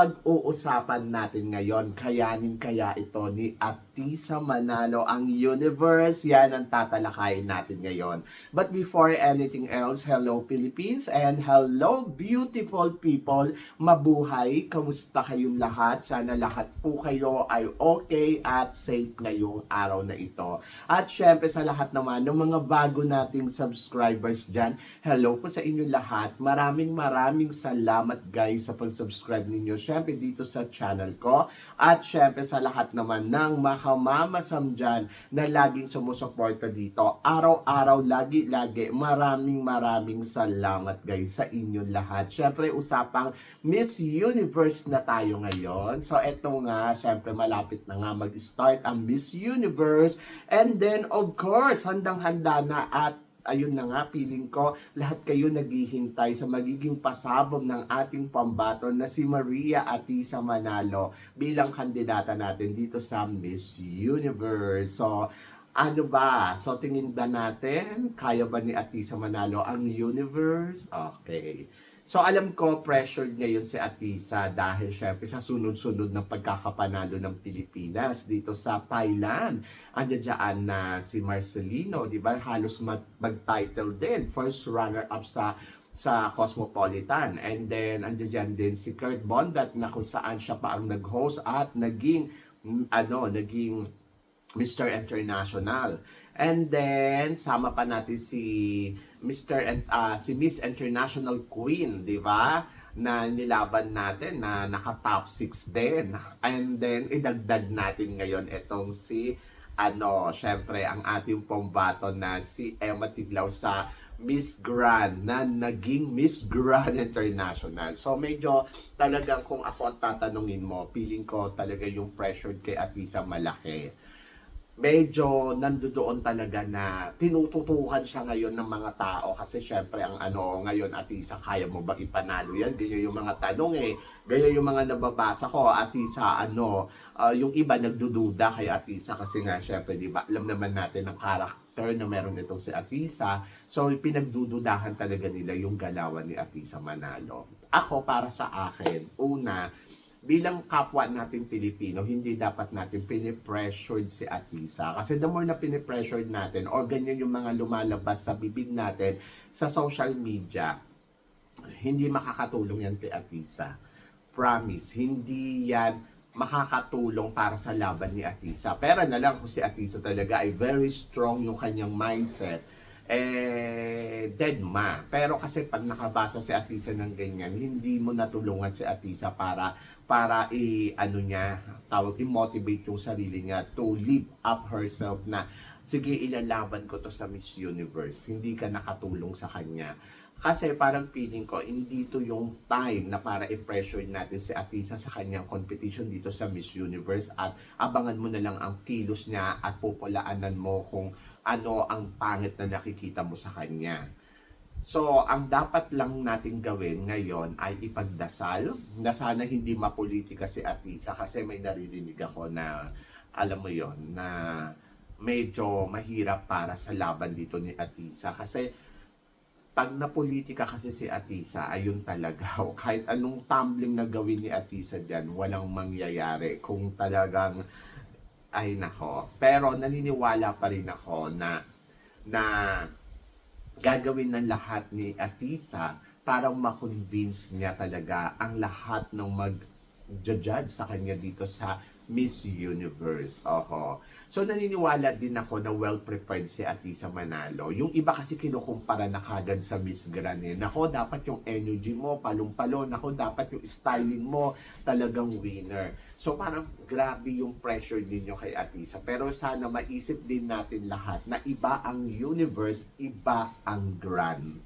Pag-uusapan natin ngayon, kayanin kaya ito ni Atisa Manalo ang universe. Yan ang tatalakayin natin ngayon. But before anything else, hello Philippines and hello beautiful people. Mabuhay! Kamusta kayong lahat? Sana lahat po kayo ay okay at safe ngayong araw na ito. At syempre sa lahat naman ng mga bago nating subscribers dyan, hello po sa inyo lahat. Maraming maraming salamat guys sa pag-subscribe ninyo. Syempre dito sa channel ko. At syempre sa lahat naman ng makamamasam dyan na laging sumusuporta dito. Araw-araw, lagi-lagi. Maraming maraming salamat guys sa inyo lahat. Syempre usapang Miss Universe na tayo ngayon. So eto nga, syempre malapit na nga mag-start ang Miss Universe. And then of course, handang-handa na at ayun na nga, feeling ko, lahat kayo naghihintay sa magiging pasabog ng ating pambaton na si Maria Atisa Manalo bilang kandidata natin dito sa Miss Universe. So, ano ba? So, tingin ba natin? Kaya ba ni Atisa Manalo ang universe? Okay. So, alam ko, pressured ngayon si Atisa dahil syempre sa sunod-sunod ng pagkakapanalo ng Pilipinas dito sa Thailand. Andiyan na si Marcelino, di ba? Halos mag- mag-title din. First runner-up sa sa Cosmopolitan. And then, andiyan din si Kurt Bondat na kung saan siya pa ang nag-host at naging, ano, naging Mr. International. And then, sama pa natin si Mr. and ah, si Miss International Queen, di ba? Na nilaban natin na naka top 6 din. And then, idagdag natin ngayon itong si ano, syempre, ang ating pambato na si Emma Tiglaw sa Miss Grand na naging Miss Grand International. So medyo talagang kung ako ang tatanungin mo, feeling ko talaga yung pressure kay Atisa malaki medyo nandoon talaga na tinututukan siya ngayon ng mga tao kasi syempre ang ano ngayon Atisa kaya mo ba ipanalo yan? Ganyan yung mga tanong eh. Ganyan yung mga nababasa ko. Atisa ano ah, yung iba nagdududa kay Atisa kasi nga syempre di ba alam naman natin ang karakter na meron itong si Atisa so pinagdududahan talaga nila yung galawan ni Atisa Manalo. Ako para sa akin una bilang kapwa natin Pilipino, hindi dapat natin pinipressured si Atisa. Kasi the more na pinipressured natin, o ganyan yung mga lumalabas sa bibig natin sa social media, hindi makakatulong yan kay Atisa. Promise, hindi yan makakatulong para sa laban ni Atisa. Pero na lang kung si Atisa talaga ay very strong yung kanyang mindset, eh, dead ma. Pero kasi pag nakabasa si Atisa ng ganyan, hindi mo natulungan si Atisa para para i ano niya tawag i-motivate yung sarili niya to live up herself na sige ilalaban ko to sa Miss Universe. Hindi ka nakatulong sa kanya. Kasi parang feeling ko hindi to yung time na para i-pressure natin si Atisa sa kanyang competition dito sa Miss Universe at abangan mo na lang ang kilos niya at pupulaanan mo kung ano ang pangit na nakikita mo sa kanya So, ang dapat lang natin gawin ngayon ay ipagdasal na sana hindi mapolitika si Atisa kasi may naririnig ako na alam mo yon na medyo mahirap para sa laban dito ni Atisa kasi pag napolitika kasi si Atisa, ayun talaga. Kahit anong tumbling na gawin ni Atisa dyan, walang mangyayari kung talagang ay nako. Pero naniniwala pa rin ako na na gagawin ng lahat ni Atisa para ma-convince niya talaga ang lahat ng mag-judge sa kanya dito sa Miss Universe. Oho. So naniniwala din ako na well-prepared si Atisa Manalo. Yung iba kasi kinukumpara na kagad sa Miss Grand eh. Nako, dapat yung energy mo, palong-palo. Nako, dapat yung styling mo, talagang winner. So parang grabe yung pressure ninyo kay Atisa. Pero sana maisip din natin lahat na iba ang universe, iba ang grand.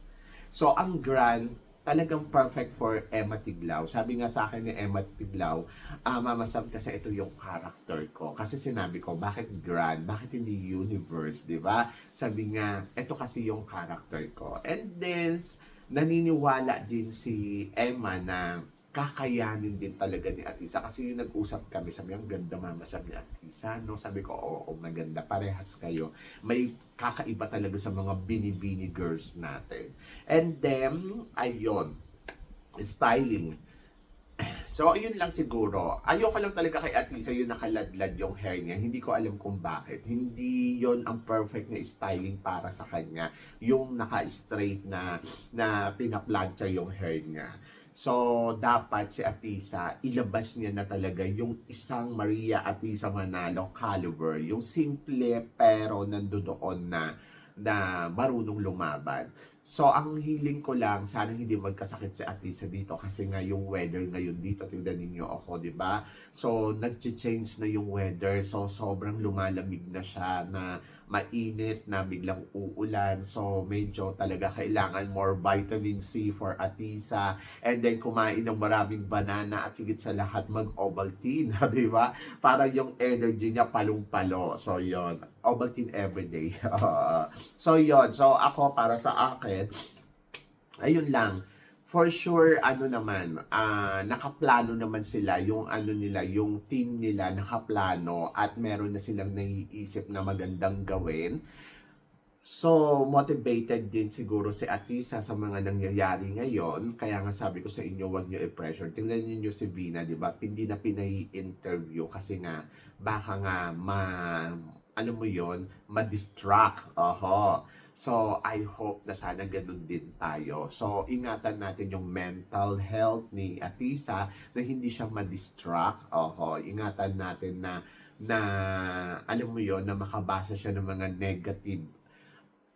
So ang grand, talagang perfect for Emma Tiglaw. Sabi nga sa akin ni Emma Tiglaw, ah, Mama Sam, kasi ito yung character ko. Kasi sinabi ko, bakit grand? Bakit hindi universe? di ba? Sabi nga, ito kasi yung character ko. And then, naniniwala din si Emma na kakayanin din talaga ni Atisa. Kasi yung nag-usap kami, sabi ang ganda mama sabi ni Atisa, no? Sabi ko, oo, maganda, parehas kayo. May kakaiba talaga sa mga binibini girls natin. And then, ayun, styling. So, ayun lang siguro. Ayoko lang talaga kay Atisa yung nakaladlad yung hair niya. Hindi ko alam kung bakit. Hindi yon ang perfect na styling para sa kanya. Yung naka-straight na, na pinaplancha yung hair niya. So, dapat si Atisa, ilabas niya na talaga yung isang Maria Atisa Manalo caliber. Yung simple pero nandoon na na marunong lumaban. So, ang hiling ko lang, sana hindi magkasakit si Atisa dito kasi nga yung weather ngayon dito, tingnan ninyo ako, di ba? So, nag-change na yung weather. So, sobrang lumalamig na siya na mainit na biglang uulan. So, medyo talaga kailangan more vitamin C for Atisa. And then, kumain ng maraming banana at higit sa lahat, mag-Ovaltine, di ba? Para yung energy niya palong-palo. So, yon Ovaltine everyday. so, yon So, ako, para sa akin, ayun lang. For sure, ano naman, ah nakaplano naman sila, yung ano nila, yung team nila nakaplano at meron na silang naiisip na magandang gawin. So, motivated din siguro si Atisa sa mga nangyayari ngayon. Kaya nga sabi ko sa inyo, wag nyo i-pressure. Tingnan niyo si Vina, di ba? Hindi na pinay-interview kasi nga, baka nga ma, ano mo yon ma-distract. Oho. So, I hope na sana ganun din tayo. So, ingatan natin yung mental health ni Atisa na hindi siya ma-distract. Oho, ingatan natin na na alam mo yon na makabasa siya ng mga negative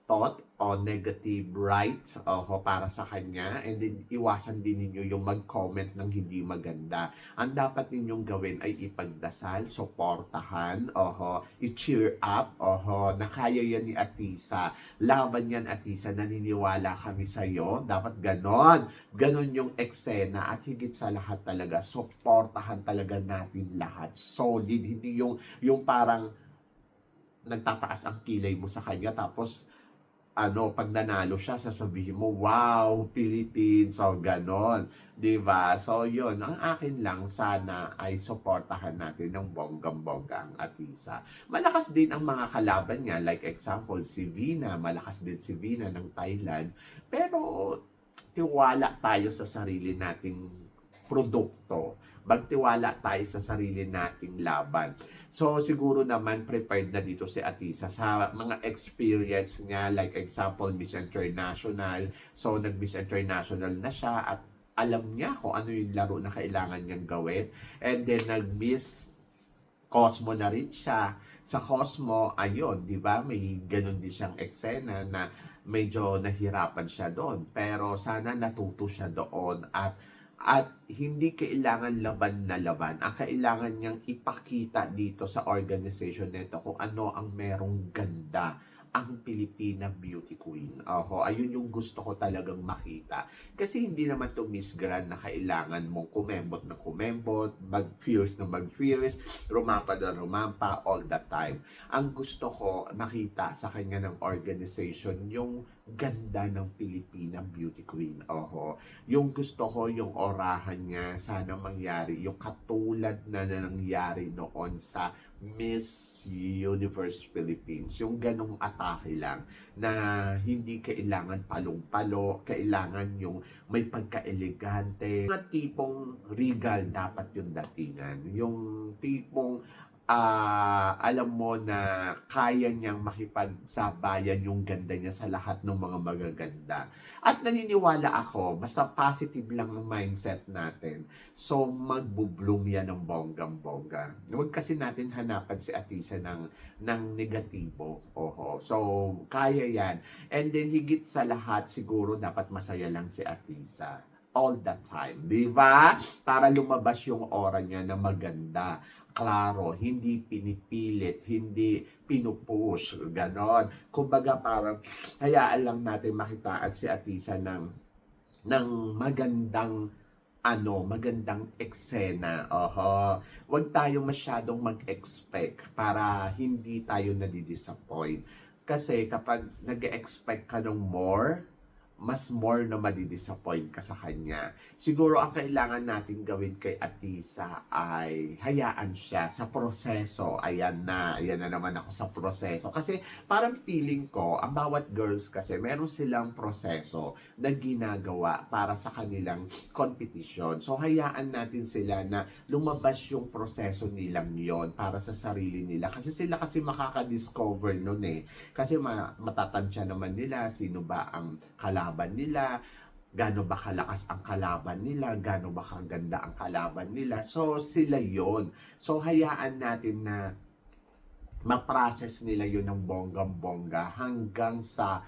thought o negative rights oho, para sa kanya and then iwasan din ninyo yung mag-comment ng hindi maganda. Ang dapat ninyong gawin ay ipagdasal, suportahan, oho, i-cheer up, oho, na kaya yan ni Atisa. Laban yan Atisa, naniniwala kami sa iyo. Dapat ganon. Ganon yung eksena at higit sa lahat talaga, suportahan talaga natin lahat. Solid, hindi yung yung parang nagtataas ang kilay mo sa kanya tapos ano, pag nanalo siya, sasabihin mo, wow, Philippines, o ganon. ba So, yun, ang akin lang, sana ay suportahan natin ng bonggang-bongga ang Atisa. Malakas din ang mga kalaban niya, like example, si Vina, malakas din si Vina ng Thailand. Pero, tiwala tayo sa sarili nating produkto. Magtiwala tayo sa sarili nating laban. So, siguro naman prepared na dito si Atisa sa mga experience niya. Like example, Miss International. So, nag-Miss International na siya at alam niya kung ano yung laro na kailangan niyang gawin. And then, nag-Miss Cosmo na rin siya. Sa Cosmo, ayun, di ba? May ganun din siyang eksena na medyo nahirapan siya doon. Pero sana natuto siya doon at at hindi kailangan laban na laban. Ang kailangan niyang ipakita dito sa organization nito kung ano ang merong ganda ang Pilipina Beauty Queen. Oho, ayun yung gusto ko talagang makita. Kasi hindi naman to Miss Grand na kailangan mong kumembot na kumembot, mag-fierce na mag-fierce, rumampa na rumampa all the time. Ang gusto ko nakita sa kanya ng organization yung ganda ng Pilipina Beauty Queen. Oho. Yung gusto ko, yung orahan niya, sana mangyari. Yung katulad na nangyari noon sa Miss Universe Philippines. Yung ganong atake lang na hindi kailangan palong-palo, kailangan yung may pagka-elegante. Mga tipong regal dapat yung datingan. Yung tipong ah alam mo na kaya niyang makipagsabayan yung ganda niya sa lahat ng mga magaganda. At naniniwala ako, basta positive lang ang mindset natin, so magbubloom yan ng bonggang-bongga. Huwag kasi natin hanapan si Atisa ng, ng negatibo. Oho. So, kaya yan. And then, higit sa lahat, siguro dapat masaya lang si Atisa all the time. Di ba? Para lumabas yung aura niya na maganda klaro, hindi pinipilit, hindi pinupush, ganon. Kumbaga parang hayaan lang natin makitaan si Atisa ng, ng magandang ano, magandang eksena. Oho. Huwag tayong masyadong mag-expect para hindi tayo nadidisappoint. Kasi kapag nag-expect ka ng more, mas more na madidisappoint ka sa kanya. Siguro ang kailangan natin gawin kay Atisa ay hayaan siya sa proseso. Ayan na, ayan na naman ako sa proseso. Kasi parang feeling ko, ang bawat girls kasi meron silang proseso na ginagawa para sa kanilang competition. So hayaan natin sila na lumabas yung proseso nilang yon para sa sarili nila. Kasi sila kasi makaka-discover nun eh. Kasi ma- matatansya naman nila sino ba ang kalaban nila, gaano ba kalakas ang kalaban nila, gaano ba kaganda ang kalaban nila. So, sila yon So, hayaan natin na ma-process nila yun ng bonggang-bongga hanggang sa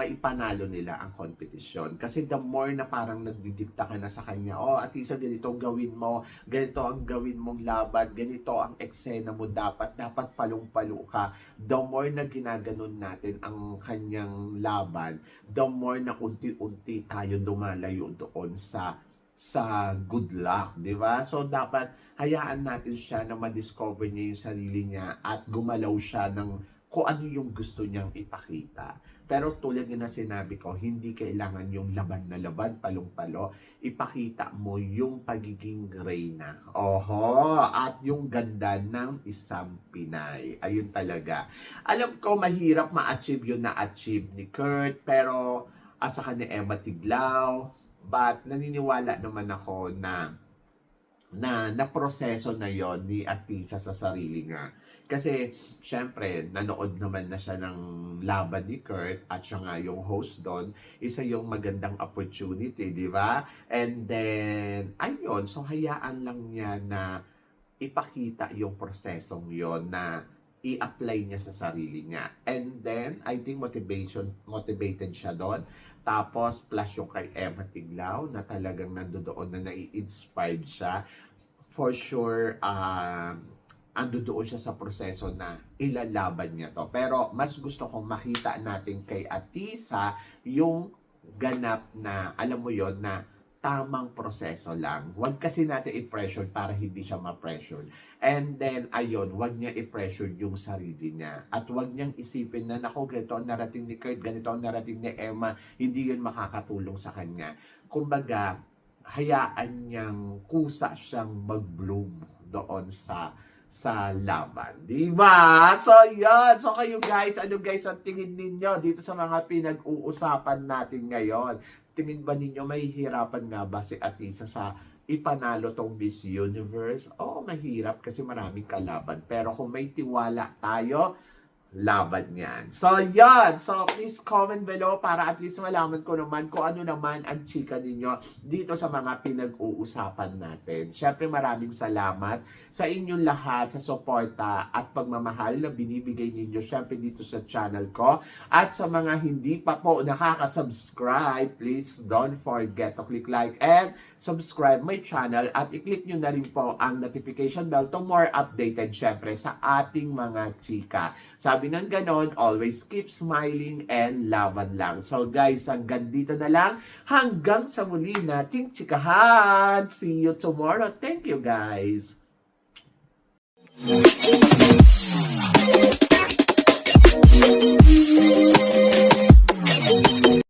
maipanalo nila ang competition. Kasi the more na parang nagdidikta ka na sa kanya, oh, at isa ganito gawin mo, ganito ang gawin mong laban, ganito ang eksena mo dapat, dapat palong-palo ka. The more na ginaganon natin ang kanyang laban, the more na unti-unti tayo dumalayo doon sa sa good luck, di ba? So, dapat hayaan natin siya na ma-discover niya yung sarili niya at gumalaw siya ng kung ano yung gusto niyang ipakita. Pero tulad na sinabi ko, hindi kailangan yung laban na laban, palong-palo. Ipakita mo yung pagiging reyna. Oho, at yung ganda ng isang Pinay. Ayun talaga. Alam ko, mahirap ma-achieve yun na-achieve ni Kurt, pero at saka ni Emma Tiglao. But naniniwala naman ako na na na proseso na yon ni Atisa sa sarili nga. Kasi, syempre, nanood naman na siya ng laban ni Kurt at siya nga yung host doon. Isa yung magandang opportunity, di ba? And then, ayun, so hayaan lang niya na ipakita yung prosesong yon na i-apply niya sa sarili niya. And then, I think motivation, motivated siya doon. Tapos, plus yung kay Emma Tiglao na talagang nandoon na nai-inspired siya. For sure, um, ando siya sa proseso na ilalaban niya to. Pero mas gusto kong makita natin kay Atisa yung ganap na, alam mo yon na tamang proseso lang. Huwag kasi natin i-pressure para hindi siya ma-pressure. And then, ayun, huwag niya i-pressure yung sarili niya. At huwag niyang isipin na, naku, ganito ang narating ni Kurt, ganito ang narating ni Emma, hindi yun makakatulong sa kanya. Kumbaga, hayaan niyang kusa siyang mag-bloom doon sa sa laban. Di ba? So, yan. So, kayo guys, ano guys ang tingin ninyo dito sa mga pinag-uusapan natin ngayon? Tingin ba ninyo mahihirapan nga ba si Atisa sa ipanalo tong Miss Universe? Oo, mahirap kasi maraming kalaban. Pero kung may tiwala tayo, laban yan. So, yan. So, please comment below para at least malaman ko naman kung ano naman ang chika ninyo dito sa mga pinag-uusapan natin. Siyempre, maraming salamat sa inyong lahat sa suporta at pagmamahal na binibigay ninyo siyempre dito sa channel ko. At sa mga hindi pa po nakaka-subscribe, please don't forget to click like and subscribe my channel at i-click nyo na rin po ang notification bell to more updated syempre sa ating mga chika. Sabi ng ganon, always keep smiling and laban lang. So guys, hanggang dito na lang. Hanggang sa muli nating chikahan. See you tomorrow. Thank you guys. Thank you.